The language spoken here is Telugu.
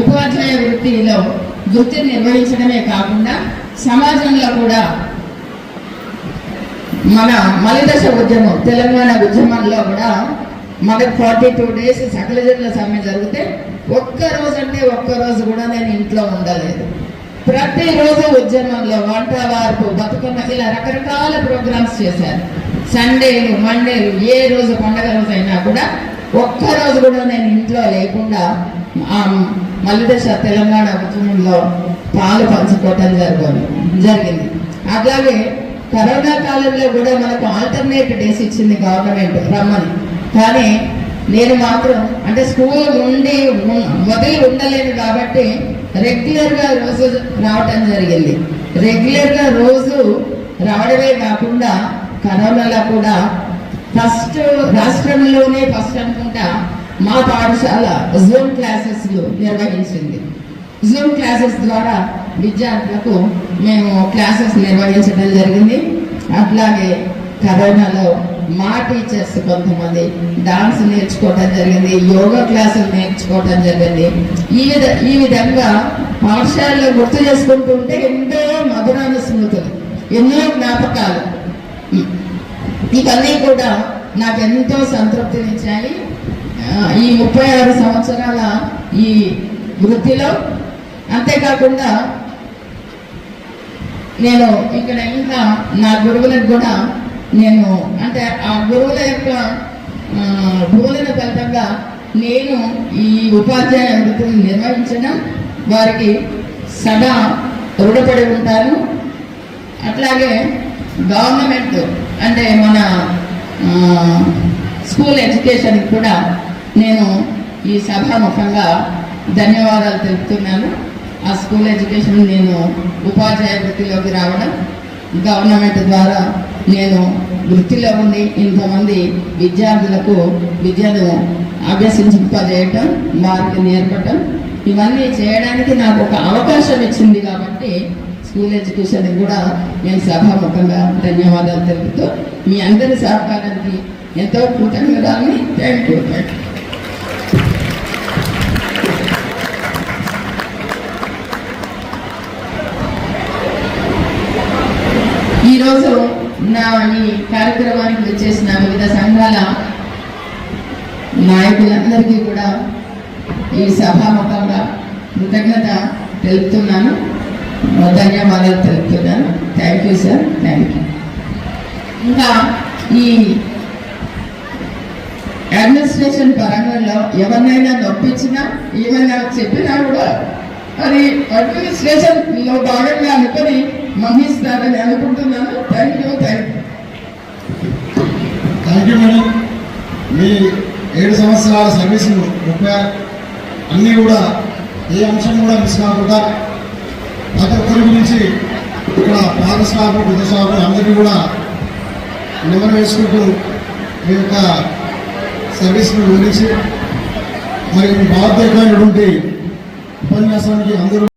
ఉపాధ్యాయ వృత్తిలో వృత్తిని నిర్వహించడమే కాకుండా సమాజంలో కూడా మన మలిదశ ఉద్యమం తెలంగాణ ఉద్యమంలో కూడా మనకు ఫార్టీ టూ డేస్ సకల జనుల సమ్మె జరిగితే ఒక్క రోజు అంటే ఒక్క రోజు కూడా నేను ఇంట్లో ఉండలేదు. ప్రతిరోజు ఉద్యమంలో వంట వార్పు బతుకమ్మ ఇలా రకరకాల ప్రోగ్రామ్స్ చేశారు. సండేలు మండేలు ఏ రోజు పండగ రోజు అయినా కూడా ఒక్క రోజు కూడా నేను ఇంట్లో లేకుండా మల్లిదశ తెలంగాణ ఉద్యమంలో పాలు పంచుకోవటం జరగదు జరిగింది. అట్లాగే కరోనా కాలంలో కూడా మనకు ఆల్టర్నేట్ డేస్ ఇచ్చింది గవర్నమెంట్ రమ్మని. కానీ నేను మాత్రం అంటే స్కూల్ ఉండి మొదలు వదిలి ఉండలేను కాబట్టి రెగ్యులర్గా రోజు రావటం జరిగింది. రెగ్యులర్గా రోజు రావడమే కాకుండా కరోనాలో కూడా ఫస్ట్ రాష్ట్రంలోనే ఫస్ట్ అనుకుంటా మా పాఠశాల జూమ్ క్లాసెస్ నిర్వహించింది. జూమ్ క్లాసెస్ ద్వారా విద్యార్థులకు మేము క్లాసెస్ నిర్వహించడం జరిగింది. అట్లాగే కరోనాలో మా టీచర్స్ కొంతమంది డాన్స్ నేర్చుకోవటం జరిగింది యోగా క్లాసులు నేర్చుకోవటం జరిగింది. ఈ విధ ఈ విధంగా పాఠశాలలో గుర్తు చేసుకుంటుంటే ఎంతో మధురాను స్మృతులు ఎన్నో జ్ఞాపకాలు. ఇవన్నీ కూడా నాకు ఎంతో సంతృప్తినిచ్చాయి. ఈ ముప్పై ఆరు సంవత్సరాల ఈ వృత్తిలో అంతేకాకుండా నేను ఇక్కడ ఇంకా నా గురువులకు కూడా నేను అంటే ఆ గురువుల యొక్క ఆ, బోధన ఫలితంగా నేను ఈ ఉపాధ్యాయ వృత్తిని నిర్వహించడం వారికి సదా రుణపడి ఉంటాను. అట్లాగే గవర్నమెంట్ అంటే మన స్కూల్ ఎడ్యుకేషన్ కూడా నేను ఈ సభాముఖంగా ధన్యవాదాలు తెలుపుతున్నాను. ఆ స్కూల్ ఎడ్యుకేషన్ నేను ఉపాధ్యాయ వృత్తిలోకి రావడం గవర్నమెంట్ ద్వారా నేను వృత్తిలో ఉండి ఇంతమంది విద్యార్థులకు విద్యను అభ్యసింపజేయటం వారికి నేర్పటం ఇవన్నీ చేయడానికి నాకు ఒక అవకాశం ఇచ్చింది కాబట్టి స్కూల్ ఎడ్యుకేషన్ కూడా నేను సభాముఖంగా ధన్యవాదాలు తెలుపుతూ మీ అందరి సహకారానికి ఎంతో కృతజ్ఞతని థ్యాంక్ యూ థ్యాంక్ యూ ఈరోజు నా ఈ కార్యక్రమానికి వచ్చేసిన వివిధ సంఘాల నాయకులందరికీ కూడా ఈ సభాముఖంగా కృతజ్ఞత తెలుపుతున్నాను. ధన్యవాదాలు తెలుపుతున్నాను. Thank you sir thank you ఇంకా ఈ అడ్మినిస్ట్రేషన్ పరంగా ఎవరినైనా నొప్పించినా ఏమైనా చెప్పినా కూడా అది అడ్మినిస్ట్రేషన్లో భాగంగా అనుకొని మన్నిస్తారని అనుకుంటున్నాను. Thank you thank you thank you madam మీ ఏడు సంవత్సరాల సర్వీసులు ముప్పై అన్నీ కూడా ఏ అంశం కూడా మిస్ కాకుండా ప్రతి ఒక్కరి గురించి ఇక్కడ పాత స్టాఫ్ పెద్ద స్టాఫ్ అందరికీ కూడా నిమ్మన వేసుకుంటూ మీ యొక్క సర్వీసులు గురించి మరి మీ ఉపన్యాసానికి అందరూ